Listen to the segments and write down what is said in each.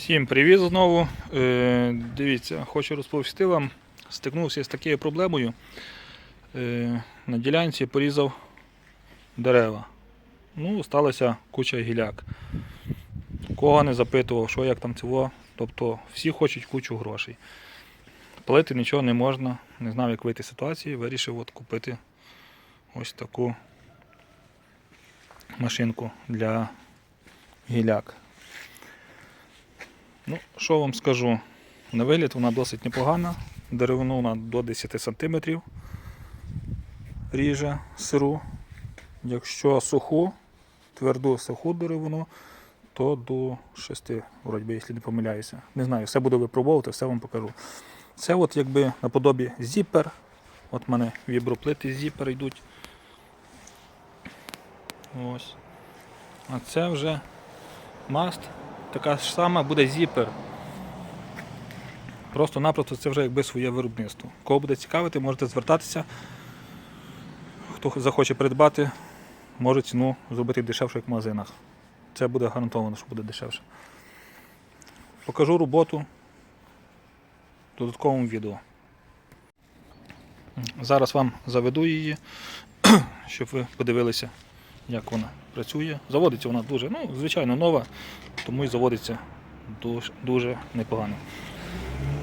Всім привіт знову. Е, дивіться, хочу розповісти вам. Стикнувся з такою проблемою. Е, на ділянці порізав дерева. Ну, сталася куча гіляк. Кого не запитував, що як там цього. Тобто всі хочуть кучу грошей. Палити нічого не можна, не знав, як вийти з ситуації, вирішив от купити ось таку машинку для гіляк. Ну, що вам скажу? На вигляд вона досить непогана. Деревину вона до 10 см ріже сиру. Якщо суху, тверду суху деревину, то до 6, вроді якщо не помиляюся. Не знаю, все буду випробовувати, все вам покажу. Це от якби наподобі зіпер. От в мене віброплити з зіпер йдуть. Ось. А це вже маст. Така ж сама буде зіпер. Просто-напросто це вже якби своє виробництво. Кого буде цікавити, можете звертатися. Хто захоче придбати, може ціну зробити дешевше, як в магазинах. Це буде гарантовано, що буде дешевше. Покажу роботу в додатковому відео. Зараз вам заведу її, щоб ви подивилися, як вона працює. Заводиться вона дуже, ну, звичайно, нова, тому і заводиться дуже, дуже непогано.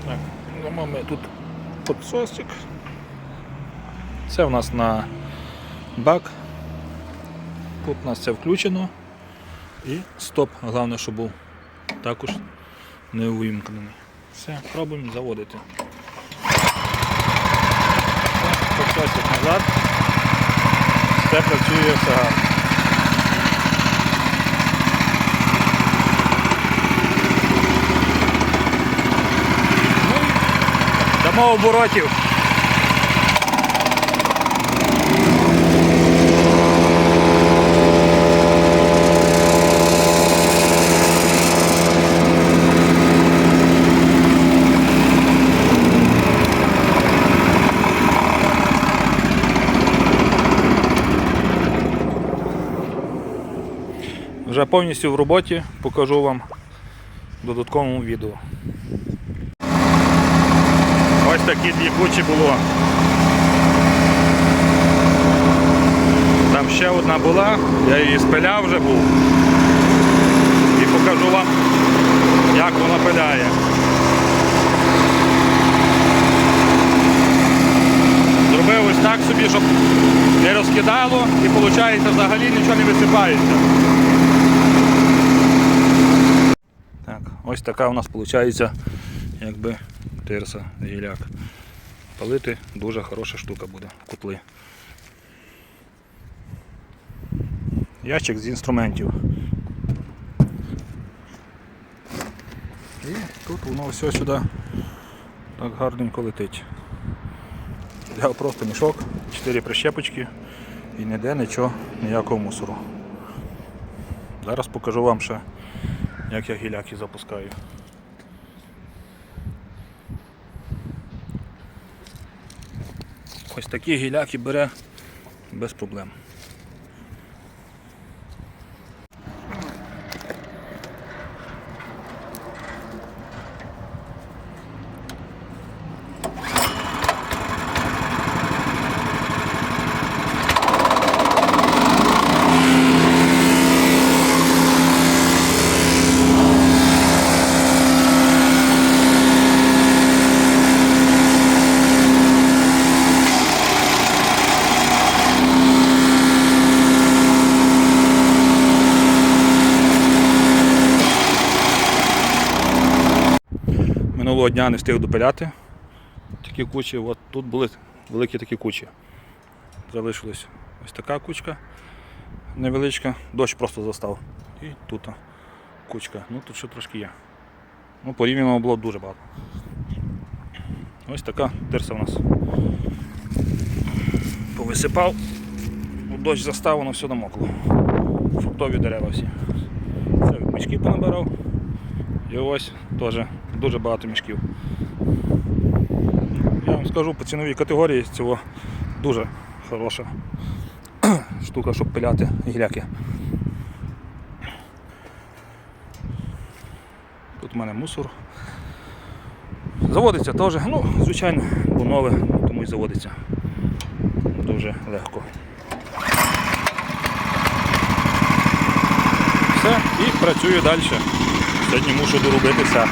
Так, дамо ми тут підсосик. Це у нас на бак. Тут у нас це включено. І стоп, головне, щоб був також не увімкнений. Все, пробуємо заводити. Підсосик назад. Все працює все гарно. Оборотів. Вже повністю в роботі покажу вам в додатковому відео. Ось такі дві кучі було. Там ще одна була, я її спиляв вже був. І покажу вам, як вона пиляє. Зробив ось так собі, щоб не розкидало і виходить взагалі нічого не висипається. Так, ось така у нас виходить якби тирса гіляк. Палити дуже хороша штука буде, кутли. Ящик з інструментів. І тут воно все сюди так гарненько летить. Взяв просто мішок, 4 прищепочки і ніде нічого, ніякого мусору. Зараз покажу вам ще, як я гіляки запускаю. Ось такі гіляки бере без проблем. Минулого дня не встиг допиляти такі кучі. От тут були великі такі кучі. Залишилась ось така кучка невеличка, дощ просто застав. І тут кучка. Ну тут ще трошки є. Ну, порівняно було дуже багато. Ось така дирса у нас. Повисипав, Ну, дощ застав, воно все намокло. Фруктові дерева всі. Це мішки понабирав. І ось теж дуже багато мішків. Я вам скажу, по ціновій категорії цього дуже хороша штука, щоб пиляти гіляки. Тут у мене мусор. Заводиться теж, ну, звичайно, бо нове, тому і заводиться дуже легко. Все, і працюю далі. Сьогодні мушу доробитися